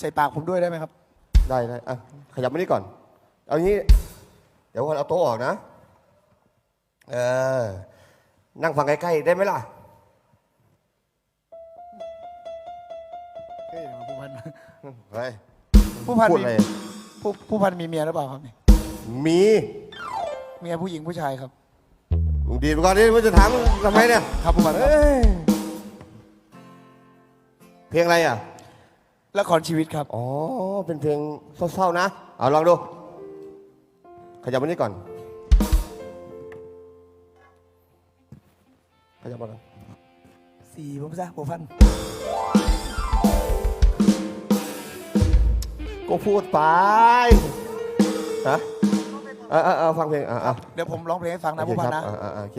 ใส่ปากผมด้วยได้ไหมครับ ได้ได้อะขยับมานี่ก่อน เอางี้ เดี๋ยววันเอาโต๊ะออกนะ เออ นั่งฟังใกล้ๆได้ไหมล่ะ เฮ้ยผู้พันเฮ้ยผู้พันพูดมีอะไรผู้ผู้พันมีเมียหรือเปล่าครับนี่มีเมียผู้หญิงผู้ชายครับ มึงดีดก่อนนี่มันจะถามทำไมเนี่ยครับผู้พันครับเอ้ยเพลงอะไรอะ ละครชีวิตครับ อ๋อ เป็นเพลงเศร้าๆนะ เอาลองดู ขยับมานี่ก่อน ขยับมาก่อนสี่ผมซะผู้พัน ก็พูดไปฮะเออเออเออฟังเพลงอะอะเดี๋ยวผมร้องเพลงให้ฟังนะโอเคผู้พันครันะบอ่าอ่าอ่าโอเค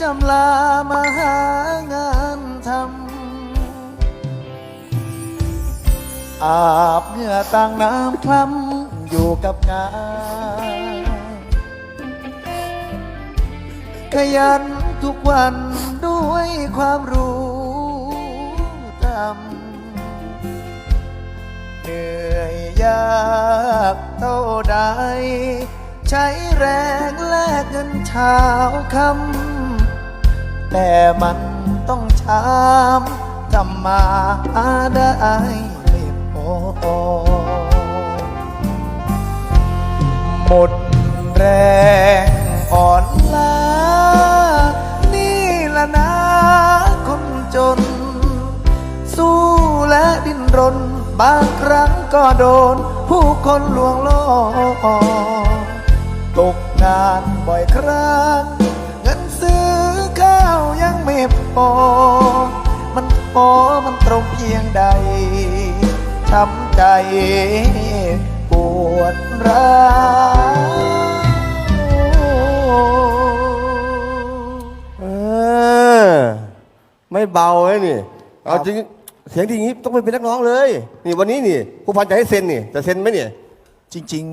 จำลามาหางานทำ อาบเหงื่อต่างน้ำคล้ำอยู่กับงาน ขยันทุกวันด้วยความรู้ทำเหนื่อยยากเท่าใด ใช้แรงแลกเงินเช้าคำ แต่มันต้องช้ำทำมาได้ไม่พอหมดแรงอ่อนล้า นี่ละนะคนจน สู้และดิ้นรน บางครั้งก็โดน ผู้คนลวงล่อตกงานบ่อยครั้ง ยังไม่พอมันพอมันตรงเพียงใด ช้ำใจปวดร้าวเออ ไม่เบาเลยนี่ เอาจริงเสียงดีอย่างนี้ต้องไปเป็นนักร้องเลย นี่วันนี้นี่ผู้พันจะให้เซ็นนี่จะเซ็นไหมเนี่ย จริง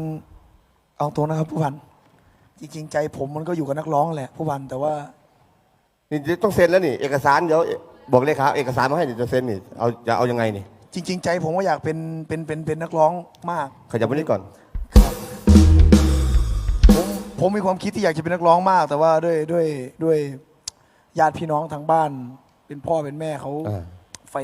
ๆ เอาตัวนะครับผู้พัน จริง ๆ ใจผมมันก็อยู่กับนักร้องแหละผู้พันแต่ว่า นี่ต้องเซ็นแล้วนี่ เอกสารเดี๋ยวบอกเลยครับเอกสารมาให้เดี๋ยวจะเซ็นนี่เอาจะเอายังไงนี่จริง ๆ ใจผมก็อยากเป็นเป็นเป็นเป็นนักร้องมากขยับมานี่ก่อน ผมผมมีความคิดที่อยากจะเป็นนักร้องมาก แต่ว่าด้วยด้วยด้วยญาติพี่น้องทางบ้าน เป็นพ่อเป็นแม่เขาอ่า ไฟ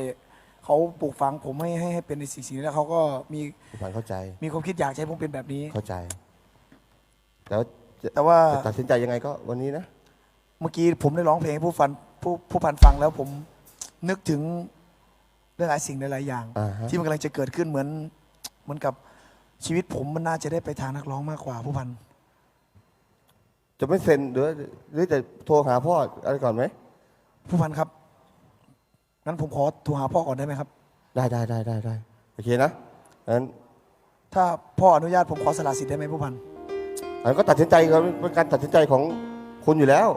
เขาปลูกฝังผมให้ให้ให้เป็นในสิ่งสิ่งนี้แล้วเขาก็มีผู้พันเข้าใจมีความคิดอยากจะให้ผมเป็นแบบนี้ เข้าใจ แล้วจะแต่ว่า จะตัดสินใจยังไงก็วันนี้นะ เมื่อกี้ผมได้ร้องเพลงให้ผู้ฟันผู้ผู้พันฟังแล้วผมนึกถึงหลายๆสิ่งหลายๆอย่าง อ่าฮะ ที่มันกำลังจะเกิดขึ้นเหมือนเหมือนกับชีวิตผมมันน่าจะได้ไปทางนักร้องมากกว่าผู้พัน จะไม่เซ็นหรือหรือจะโทรหาพ่ออะไรก่อนไหมผู้พันครับ งั้นผมขอโทรหาพ่อก่อนได้ไหมครับ ได้ได้ได้ได้ได้โอเคนะงั้นถ้าพ่ออนุญาตผมขอสละสิทธิ์ได้ไหมผู้พัน อันก็ตัดสินใจครับเป็นการตัดสินใจของคุณอยู่แล้ว